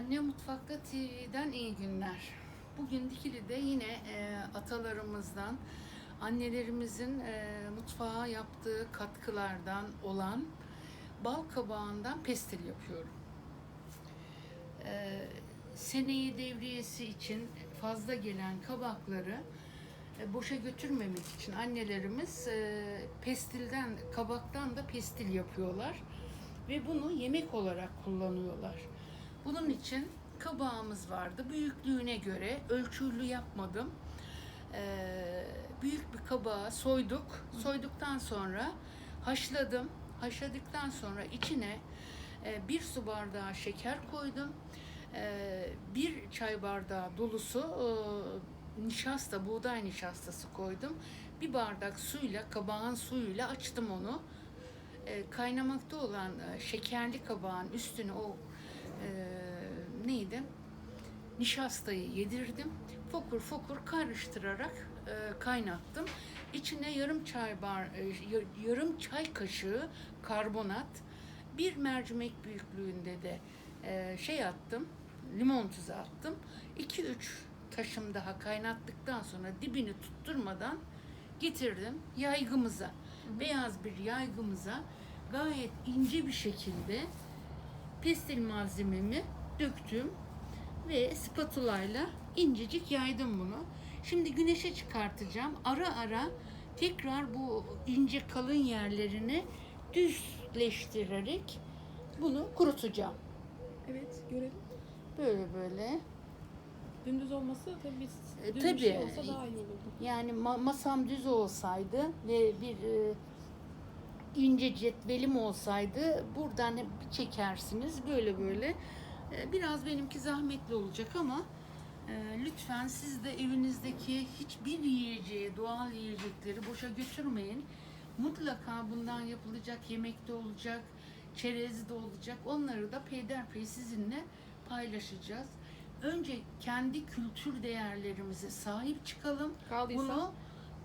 Anne Mutfakta TV'den iyi günler. Bugün Dikili'de yine e, atalarımızdan, annelerimizin e, mutfağa yaptığı katkılardan olan bal kabağından pestil yapıyorum. E, seneyi devriyesi için fazla gelen kabakları e, boşa götürmemek için annelerimiz e, pestilden, kabaktan da pestil yapıyorlar ve bunu yemek olarak kullanıyorlar. Bunun için kabağımız vardı. Büyüklüğüne göre ölçülü yapmadım. Ee, büyük bir kabağı soyduk. Soyduktan sonra haşladım. Haşladıktan sonra içine e, bir su bardağı şeker koydum. E, bir çay bardağı dolusu e, nişasta, buğday nişastası koydum. Bir bardak suyla, kabağın suyuyla açtım onu. E, kaynamakta olan e, şekerli kabağın üstüne o e, neydi? Nişastayı yedirdim. Fokur fokur karıştırarak e, kaynattım. İçine yarım çay bar, e, yar- yarım çay kaşığı karbonat, bir mercimek büyüklüğünde de e, şey attım, limon tuzu attım. 2-3 taşım daha kaynattıktan sonra dibini tutturmadan getirdim yaygımıza. Beyaz bir yaygımıza gayet ince bir şekilde pestil malzememi döktüm ve spatulayla incecik yaydım bunu. Şimdi güneşe çıkartacağım. Ara ara tekrar bu ince kalın yerlerini düzleştirerek bunu kurutacağım. Evet görelim. Böyle böyle. Dümdüz olması tabii E, düz tabii. bir şey olsa daha iyi olurdu. Yani ma- masam düz olsaydı ve bir e, ince cetvelim olsaydı buradan hep çekersiniz böyle böyle. E, biraz benimki zahmetli olacak ama e, lütfen siz de evinizdeki hiçbir yiyeceği, doğal yiyecekleri boşa götürmeyin. Mutlaka bundan yapılacak yemek de olacak, çerez de olacak. Onları da peyderpey sizinle paylaşacağız. Önce kendi kültür değerlerimize sahip çıkalım. Kaldıysa Bunu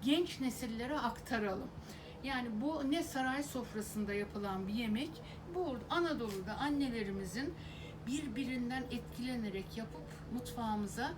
genç nesillere aktaralım. Yani bu ne saray sofrasında yapılan bir yemek, bu Anadolu'da annelerimizin birbirinden etkilenerek yapıp mutfağımıza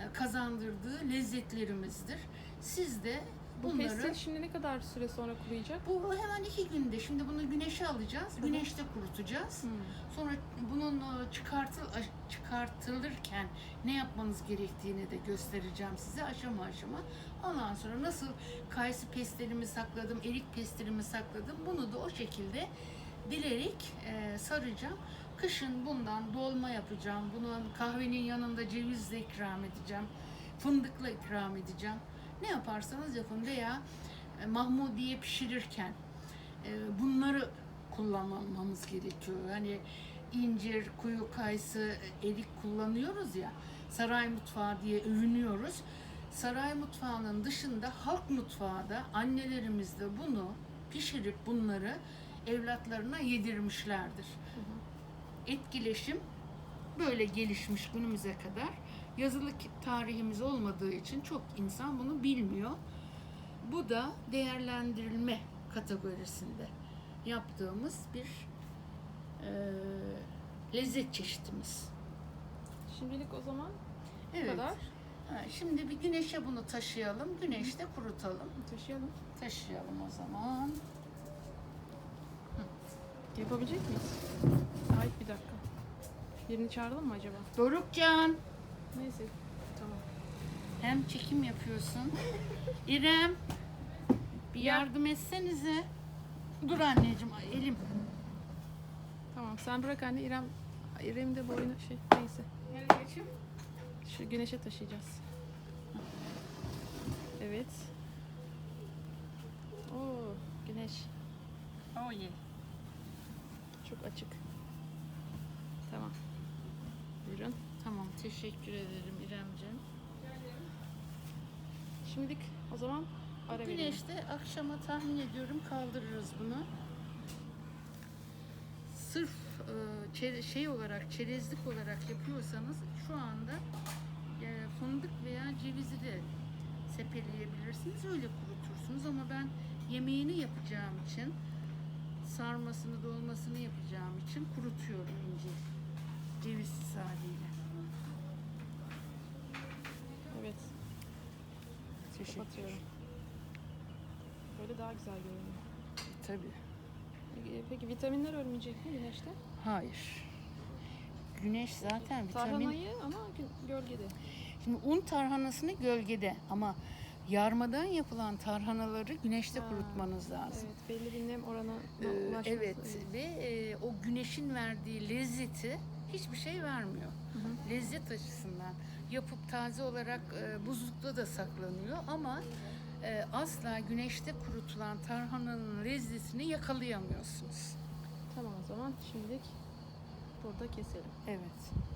e, kazandırdığı lezzetlerimizdir. Siz de bu bunları pestil şimdi ne kadar süre sonra kuruyacak? bu hemen iki günde. Şimdi bunu güneşe alacağız. Güneşte kurutacağız. Hmm. Sonra bunun e, çıkartıl çıkartılırken ne yapmanız gerektiğini de göstereceğim size aşama aşama. Ondan sonra nasıl kayısı pestilimi sakladım, erik pestilimi sakladım. Bunu da o şekilde dilerek e, saracağım. Kışın bundan dolma yapacağım. Bunun kahvenin yanında cevizle ikram edeceğim. Fındıkla ikram edeceğim. Ne yaparsanız yapın veya e, mahmudiye pişirirken e, bunları kullanmamız gerekiyor. Hani incir, kuyu kayısı, erik kullanıyoruz ya. Saray mutfağı diye övünüyoruz. Saray mutfağının dışında halk mutfağı da annelerimiz de bunu pişirip bunları evlatlarına yedirmişlerdir. Etkileşim böyle gelişmiş günümüze kadar. Yazılı tarihimiz olmadığı için çok insan bunu bilmiyor. Bu da değerlendirilme kategorisinde yaptığımız bir eee, lezzet çeşitimiz. Şimdilik o zaman bu Evet. kadar. Ha, şimdi bir güneşe bunu taşıyalım, güneşte kurutalım. Taşıyalım. Taşıyalım o zaman. Yapabilecek miyiz? Ay bir dakika. Birini çağıralım mı acaba? Dorukcan, Neyse. Tamam. hem çekim yapıyorsun. İrem, bir yardım etsenize. Dur anneciğim, ay, elim. Tamam sen bırak anne İrem İrem'in de boynu şey neyse. Anneciğim. Şu güneşe taşıyacağız. Evet. Oo güneş Oh yeah. çok açık. Tamam. Buyurun. Tamam, teşekkür ederim İremciğim. Şimdilik o zaman ara verelim. Güneşte akşama tahmin ediyorum kaldırırız bunu. Sırf e, şey olarak, çerezlik olarak yapıyorsanız şu anda e, fındık veya cevizi de sepeleyebilirsiniz. Öyle kurutursunuz ama ben yemeğini yapacağım için sarmasını, dolmasını yapacağım için kurutuyorum ince. Cevizsiz haliyle. Teşekkür. kapatıyorum. Böyle daha güzel görünüyor. Tabii. Peki, peki vitaminler ölmeyecek mi güneşte? Hayır. Güneş zaten vitamin... Tarhanayı ama gö- gölgede. Şimdi un tarhanasını gölgede ama yarmadan yapılan tarhanaları güneşte Ha, kurutmanız lazım. Evet belli bir nem oranına Ee, ulaşması. evet ve e, o güneşin verdiği lezzeti hiçbir şey vermiyor. Hı hı. Lezzet açısından yapıp taze olarak e, buzlukta da saklanıyor ama e, asla güneşte kurutulan tarhananın lezzetini yakalayamıyorsunuz. Tamam o zaman şimdilik burada keselim. Evet.